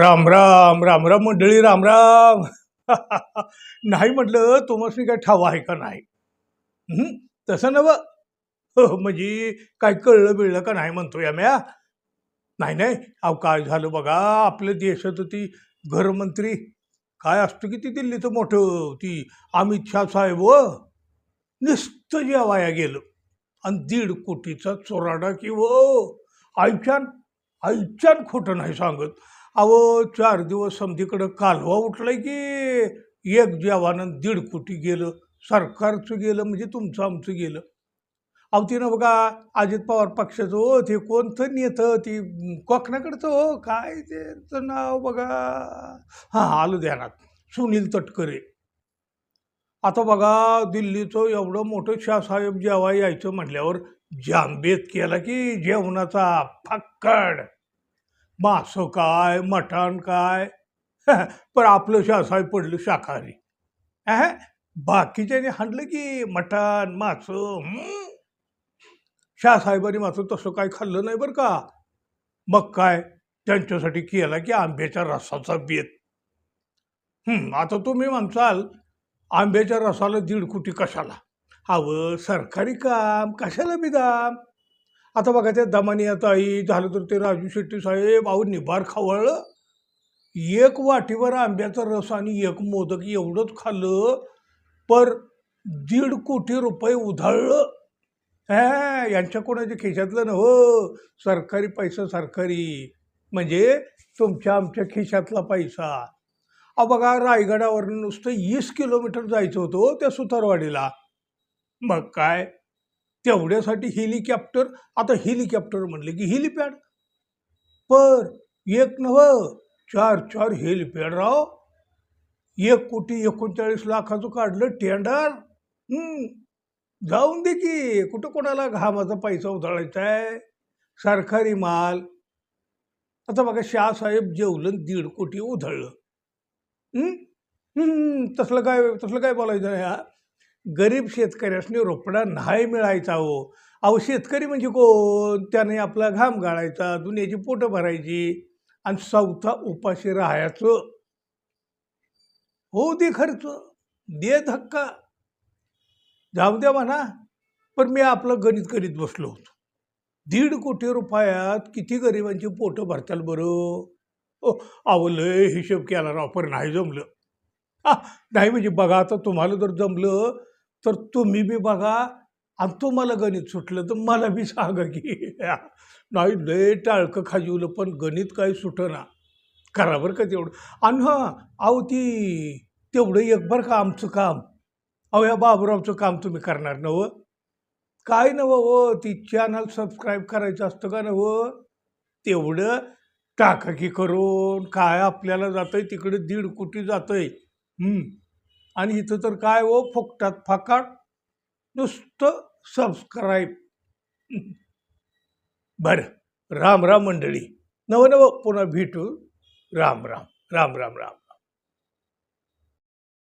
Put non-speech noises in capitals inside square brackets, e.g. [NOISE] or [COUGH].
राम राम राम राम मंडळी राम राम. [LAUGHS] नाही म्हटलं तुम्हाला काय ठाव आहे का नाही? तसं नव हो, हो, म्हणजे काय कळलं बिळलं का नाही म्हणतो या म्या. नाही नाही. अहो काय झालं बघा आपल्या देशात ती घरमंत्री काय असतं की ती दिल्लीचं मोठं ती अमित शहा साहेब हो. व नुसतं जेवाया गेलं. आणि दीड कोटीचा चोराडा की वो आयच्यान आयच्यान खोटं नाही सांगत. अहो चार दिवस समधीकडं कालवा उठलाय की एक जेवानं दीड कोटी गेलं सरकारचं गेलं म्हणजे तुमचं आमचं गेलं. अहो तिनं बघा अजित पवार पक्षाचं हो ते कोणतं नेतं ती कोकणाकडचं हो काय त्याचं नाव बघा. हां आलं ध्यानात. सुनील तटकरे. आता बघा दिल्लीचं एवढं मोठं शाहसाहेब जेव्हा यायचं म्हटल्यावर जांबेत केला की जेवणाचा फक्कड. मासं काय मटण काय? [LAUGHS] पण आपलं शाहसाहेब पडलं शाकाहारी. अहं, बाकीच्याने हाणलं की मटण मासं शासाहेबांनी मात्र तसं काय खाल्लं नाही बरं का? मग काय? त्यांच्यासाठी केला की आंब्याच्या रसाचा बेत. आता तुम्ही म्हणसाल आंब्याच्या रसाला दीड कोटी कशाला? हवं सरकारी काम कशाला बिदाम? आता बघा त्या दमानी आता आई झालं तर ते राजू शेट्टी साहेब अहो निभार खावळ एक वाटीवर आंब्याचा रस आणि एक मोदक एवढंच खाल्लं पर दीड कोटी रुपये उधळलं. ह्या यांच्या कोणाच्या खिशातलं ना हो सरकारी पैसा सरकारी. म्हणजे तुमच्या आमच्या खिशातला पैसा. अहो बघा रायगडावरून नुसतं वीस किलोमीटर जायचं होतं हो त्या सुतारवाडीला. मग काय? तेवढ्यासाठी हेलिकॉप्टर आता हेलिकॉप्टर म्हणले की हेलिपॅड. पर एक नव चार चार हेलिपॅड राव. एक कोटी एकोणचाळीस लाखाचं काढलं टेंडर. जाऊन दे की कुठं कोणाला घामाचा पैसा उधळायचा आहे सरकारी माल आता बघा शाहसाहेब जेवलं दीड कोटी उधळलं. तसलं काय तसलं काय बोलायचं नाही हा? गरीब शेतकऱ्यासनी रोपडा नाही मिळायचा हो. अहो शेतकरी म्हणजे कोण? त्याने आपला घाम गाळायचा दुनियाची पोटं भरायची आणि चौथा उपाशी राहायचं. हो दे खर्च दे धक्का. जाऊ द्या म्हणा पण मी आपलं गणित करीत बसलो होतो. दीड कोटी रुपयात किती गरिबांची पोटं भरताल बरं? ओ अहो लय हिशोब केला राव नाही जमलं. हा नाही म्हणजे बघा आता तुम्हाला जर जमलं तर तुम्ही बी बघा आणि तुम्हाला गणित सुटलं तर मला बी सांगा की नाही लय टाळकं खाजवलं पण गणित काही सुटना. करा बरं का तेवढं. आणि हां अहो ती तेवढं एक बरं का आमचं काम. अहो या बाबूरावचं काम तुम्ही करणार नवं काय नवं हो? ती चॅनल सबस्क्राईब करायचं असतं का नवं तेवढं टाका की करून काय आपल्याला जातं आहे तिकडे दीड कोटी जातं आहे आणि इथं तर काय ओ फुकटात फाकाट नुसतं सबस्क्राईब बरं राम राम मंडळी. नवनव पुन्हा भेटू. राम राम राम राम राम.